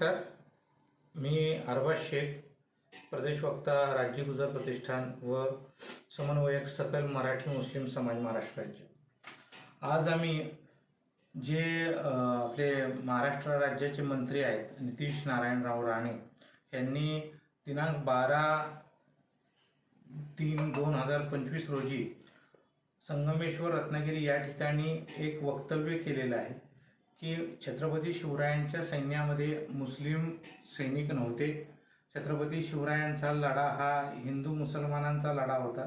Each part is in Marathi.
नमस्कार. मी अरबाज शेख प्रदेश वक्ता राज्य गुजर प्रतिष्ठान व समन्वयक सकल मराठी मुस्लिम समाज महाराष्ट्र राज्य. आज आम्ही जे आपले महाराष्ट्र राज्याचे मंत्री आहेत नितीश नारायणराव राणे यांनी दिनांक बारा तीन दोन हजार पंचवीस रोजी संगमेश्वर रत्नागिरी या ठिकाणी एक वक्तव्य केलेलं आहे. की छत्रपती शिवरायांच्या सैन्यामध्ये मुस्लिम सैनिक नव्हते. छत्रपती शिवरायांचा लढा हा हिंदू मुसलमानांचा लढा होता.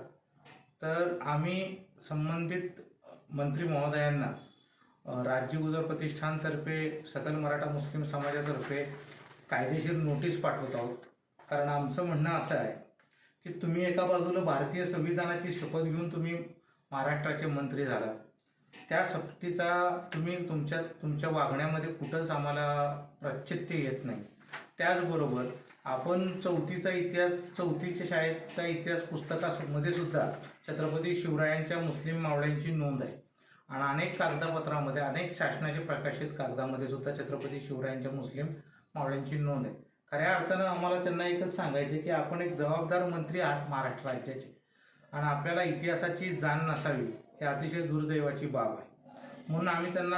तर आम्ही संबंधित मंत्री महोदयांना राज्य गुजर प्रतिष्ठानतर्फे सकल मराठा मुस्लिम समाजातर्फे कायदेशीर नोटीस पाठवत आहोत. कारण आमचं म्हणणं असं आहे की तुम्ही एका बाजूला भारतीय संविधानाची शपथ घेऊन तुम्ही महाराष्ट्राचे मंत्री झालात. त्या सक्तीचा तुम्ही तुमच्या तुमच्या वागण्यामध्ये कुठंच आम्हाला प्राच्छित्य येत नाही. त्याचबरोबर आपण चौथीचा इतिहास चौथीच्या शाळेचा इतिहास पुस्तकामध्ये सुद्धा छत्रपती शिवरायांच्या मुस्लिम मावळ्यांची नोंद आहे. आणि अनेक कागदपत्रामध्ये अनेक शासनाचे प्रकाशित कागदामध्ये सुद्धा छत्रपती शिवरायांच्या मुस्लिम मावळ्यांची नोंद आहे. खऱ्या अर्थानं आम्हाला त्यांना एकच सांगायचे की आपण एक जबाबदार मंत्री आहात महाराष्ट्र राज्याचे. आणि आपल्याला इतिहासाची जाण नसावी. हे अतिशय दुर्दैवाची बाब आहे. म्हणून आम्ही त्यांना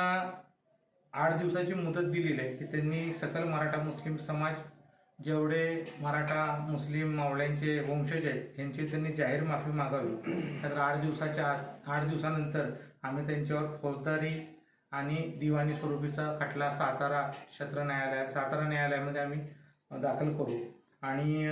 आठ दिवसाची मुदत दिलेली आहे की त्यांनी सकल मराठा मुस्लिम समाज जेवढे मराठा मुस्लिम मावळ्यांचे वंशज आहेत यांची त्यांनी जाहीर माफी मागावी. तर आठ दिवसाच्या आत आठ दिवसानंतर आम्ही त्यांच्यावर फौजदारी आणि दिवाणी स्वरूपीचा खटला सातारा क्षेत्र न्यायालय सातारा न्यायालयामध्ये आम्ही दाखल करू. आणि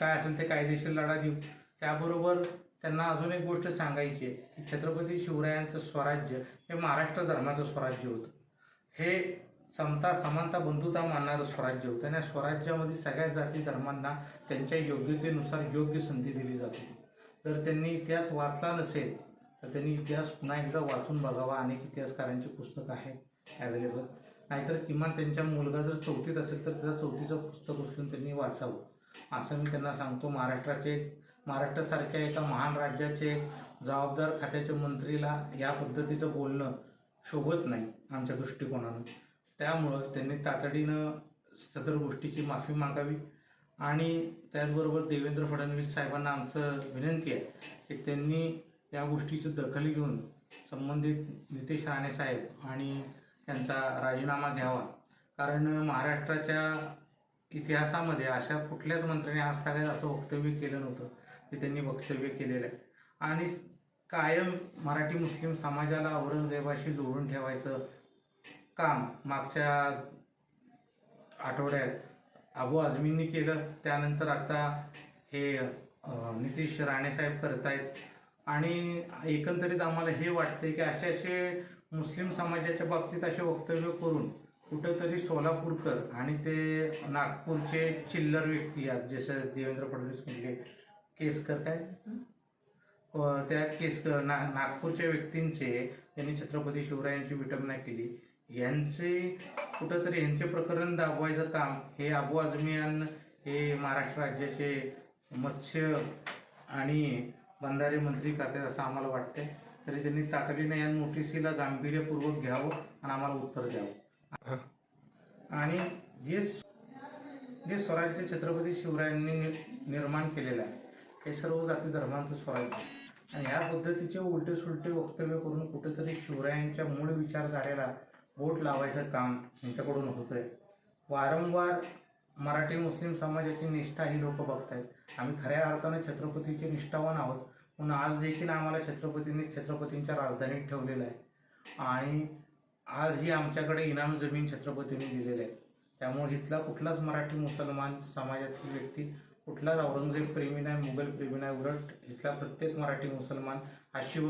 काय असेल ते कायदेशीर लढा देऊ. त्याबरोबर त्यांना अजून एक गोष्ट सांगायची आहे की छत्रपती शिवरायांचं स्वराज्य हे महाराष्ट्र धर्माचं स्वराज्य होतं. हे समता समानता बंधुता मानणारं स्वराज्य होतं. आणि या स्वराज्यामध्ये सगळ्या जाती धर्मांना त्यांच्या योग्यतेनुसार योग्य संधी दिली जाते तर जर त्यांनी इतिहास वाचला नसेल तर त्यांनी इतिहास पुन्हा एकदा वाचून बघावा. अनेक इतिहासकारांची पुस्तकं आहेत अवेलेबल नाहीतर किमान त्यांच्या मुलगा जर चौथीत असेल तर त्याचं चौथीचं पुस्तक उचलून त्यांनी वाचावं. असं मी त्यांना सांगतो. महाराष्ट्राचे महाराष्ट्रासारख्या एका महान राज्याचे जबाबदार खात्याच्या मंत्रीला या पद्धतीचं बोलणं शोभत नाही आमच्या दृष्टिकोनानं. त्यामुळं त्यांनी तातडीनं सदर गोष्टीची माफी मागावी आणि त्याचबरोबर देवेंद्र फडणवीस साहेबांना आमचं विनंती आहे की त्यांनी या गोष्टीची दखल घेऊन संबंधित नितेश राणे साहेब आणि त्यांचा राजीनामा घ्यावा. कारण महाराष्ट्राच्या इतिहासामध्ये अशा कुठल्याच मंत्र्याने आज काय असं वक्तव्य केलं नव्हतं. हे त्यांनी वक्तव्य केलेलं आहे. आणि कायम मराठी मुस्लिम समाजाला औरंगजेबाशी जोडून ठेवायचं काम मागच्या आठवड्यात अबू आझमींनी केलं. त्यानंतर आता हे नितीश राणेसाहेब करत आहेत आणि एकंदरीत आम्हाला हे वाटते की असे असे मुस्लिम समाजाच्या बाबतीत असे वक्तव्य करून कुठंतरी सोलापूरकर आणि ते नागपूरचे चिल्लर व्यक्ती आहेत जसं देवेंद्र फडणवीस म्हणजे केसकर काय हो, त्या केस ना नागपूरच्या व्यक्तींचे त्यांनी छत्रपती शिवरायांची विटंबना केली यांचे कुठंतरी यांचे प्रकरण दाबवायचं काम हे अबू आझमियान हे महाराष्ट्र राज्याचे मत्स्य आणि बंधारे मंत्री करतात असं आम्हाला वाटतंय. तरी त्यांनी तातडीने या नोटिसीला गांभीर्यपूर्वक घ्यावं आणि आम्हाला उत्तर द्यावं. आणि जे जे स्वराज्य छत्रपती शिवरायांनी निर्माण केलेलं आहे हे सर्व जाती धर्मांचं स्वराज्य आणि ह्या पद्धतीचे उलटे सुलटे वक्तव्य करून कुठेतरी शिवरायांच्या मूळ विचारधारेला बोट लावायचं काम यांच्याकडून होतंय. वारंवार मराठी मुस्लिम समाजाची निष्ठा ही लोक बघतायत. आम्ही खऱ्या अर्थानं छत्रपतीचे निष्ठावान आहोत. म्हणून आज देखील आम्हाला छत्रपतींनी छत्रपतींच्या राजधानीत ठेवलेलं आहे. आणि आज ही आमच्याकडे इनाम जमीन छत्रपतींनी दिलेली आहे. त्यामुळे इथला कुठलाच मराठी मुसलमान समाजातील व्यक्ती कुठलाच औरंगजेब प्रेमी नाही मुघल प्रेमी नाही उलट इथला प्रत्येक मराठी मुसलमान हा शिव